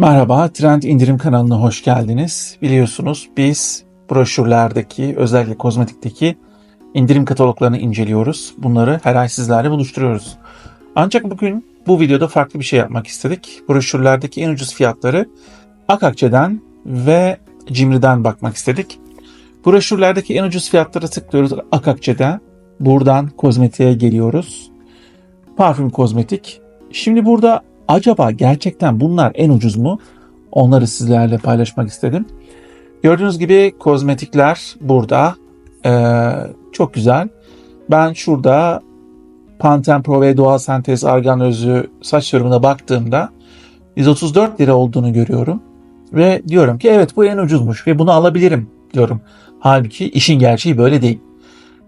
Merhaba, Trend İndirim kanalına hoş geldiniz. Biliyorsunuz biz broşürlerdeki, özellikle kozmetikteki indirim kataloglarını inceliyoruz. Bunları her ay sizlerle buluşturuyoruz. Ancak bugün bu videoda farklı bir şey yapmak istedik. Broşürlerdeki en ucuz fiyatları Akakçe'den ve Cimri'den bakmak istedik. Broşürlerdeki en ucuz fiyatlara tıklıyoruz Akakçe'den. Buradan kozmetiğe geliyoruz. Parfüm kozmetik. Şimdi burada acaba gerçekten bunlar en ucuz mu? Onları sizlerle paylaşmak istedim. Gördüğünüz gibi kozmetikler burada. Ee, çok güzel. Ben şurada Pantene Pro ve Doğal Sentez Argan Özü saç serumuna baktığımda 134 lira olduğunu görüyorum. Ve diyorum ki evet bu en ucuzmuş ve bunu alabilirim diyorum. Halbuki işin gerçeği böyle değil.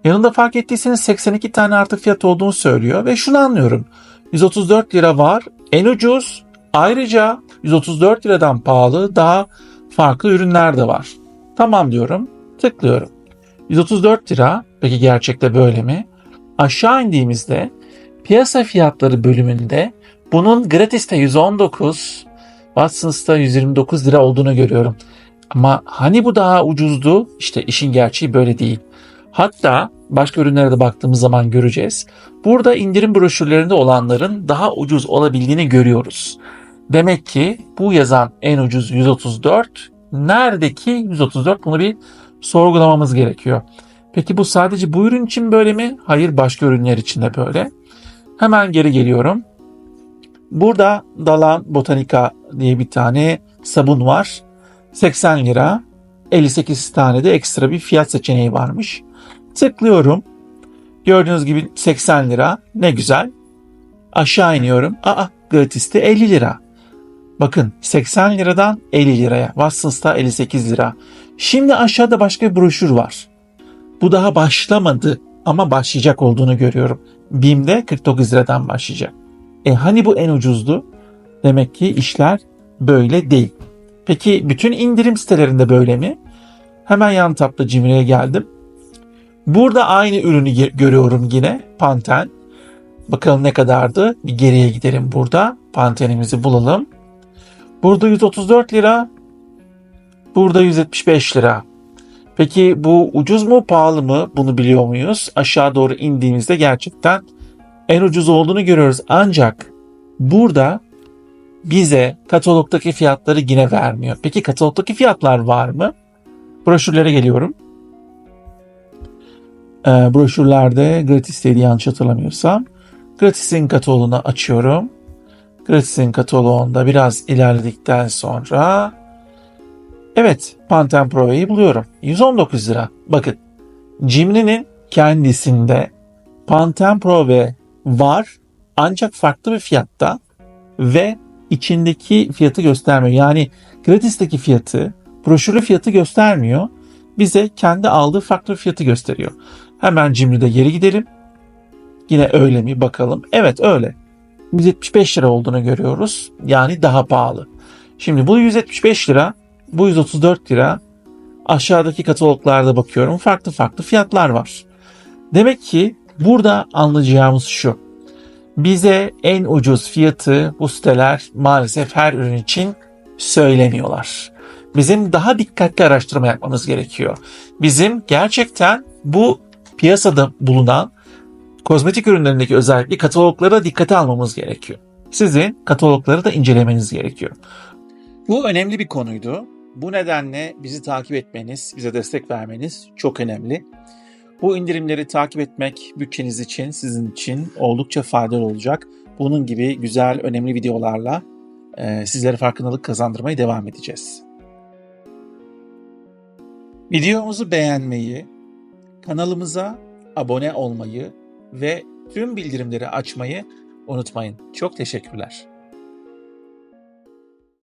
Yanında fark ettiyseniz 82 tane artı fiyat olduğunu söylüyor ve şunu anlıyorum. 134 lira var en ucuz ayrıca 134 liradan pahalı daha farklı ürünler de var. Tamam diyorum tıklıyorum. 134 lira peki gerçekte böyle mi? Aşağı indiğimizde piyasa fiyatları bölümünde bunun gratiste 119 Watson's'ta 129 lira olduğunu görüyorum. Ama hani bu daha ucuzdu? İşte işin gerçeği böyle değil. Hatta başka ürünlere de baktığımız zaman göreceğiz. Burada indirim broşürlerinde olanların daha ucuz olabildiğini görüyoruz. Demek ki bu yazan en ucuz 134. Neredeki 134 bunu bir sorgulamamız gerekiyor. Peki bu sadece bu ürün için böyle mi? Hayır başka ürünler için de böyle. Hemen geri geliyorum. Burada Dalan Botanica diye bir tane sabun var. 80 lira. 58 tane de ekstra bir fiyat seçeneği varmış. Tıklıyorum. Gördüğünüz gibi 80 lira. Ne güzel. Aşağı iniyorum. Aa gratiste 50 lira. Bakın 80 liradan 50 liraya. Watsons'ta 58 lira. Şimdi aşağıda başka bir broşür var. Bu daha başlamadı ama başlayacak olduğunu görüyorum. BİM'de 49 liradan başlayacak. E hani bu en ucuzdu? Demek ki işler böyle değil. Peki bütün indirim sitelerinde böyle mi? Hemen yan tapta Cimri'ye geldim. Burada aynı ürünü görüyorum yine. Pantene. Bakalım ne kadardı? Bir geriye gidelim burada. Pantenimizi bulalım. Burada 134 lira. Burada 175 lira. Peki bu ucuz mu pahalı mı? Bunu biliyor muyuz? Aşağı doğru indiğimizde gerçekten en ucuz olduğunu görüyoruz. Ancak burada bize katalogdaki fiyatları yine vermiyor. Peki katalogdaki fiyatlar var mı? Broşürlere geliyorum. Ee, broşürlerde gratisteydi yanlış hatırlamıyorsam. Gratis'in kataloğunu açıyorum. Gratis'in kataloğunda biraz ilerledikten sonra evet Pantene Pro'yu buluyorum. 119 lira. Bakın Cimri'nin kendisinde Pantene Pro ve var ancak farklı bir fiyatta ve içindeki fiyatı göstermiyor. Yani gratisteki fiyatı, broşürlü fiyatı göstermiyor. Bize kendi aldığı farklı fiyatı gösteriyor. Hemen Cimri'de geri gidelim. Yine öyle mi bakalım. Evet öyle. 175 lira olduğunu görüyoruz. Yani daha pahalı. Şimdi bu 175 lira, bu 134 lira. Aşağıdaki kataloglarda bakıyorum. Farklı farklı fiyatlar var. Demek ki burada anlayacağımız şu. Bize en ucuz fiyatı bu siteler maalesef her ürün için söylemiyorlar. Bizim daha dikkatli araştırma yapmamız gerekiyor. Bizim gerçekten bu piyasada bulunan kozmetik ürünlerindeki özellikle kataloglara dikkate almamız gerekiyor. Sizin katalogları da incelemeniz gerekiyor. Bu önemli bir konuydu. Bu nedenle bizi takip etmeniz, bize destek vermeniz çok önemli. Bu indirimleri takip etmek bütçeniz için, sizin için oldukça faydalı olacak. Bunun gibi güzel, önemli videolarla e, sizlere farkındalık kazandırmaya devam edeceğiz. Videomuzu beğenmeyi, kanalımıza abone olmayı ve tüm bildirimleri açmayı unutmayın. Çok teşekkürler.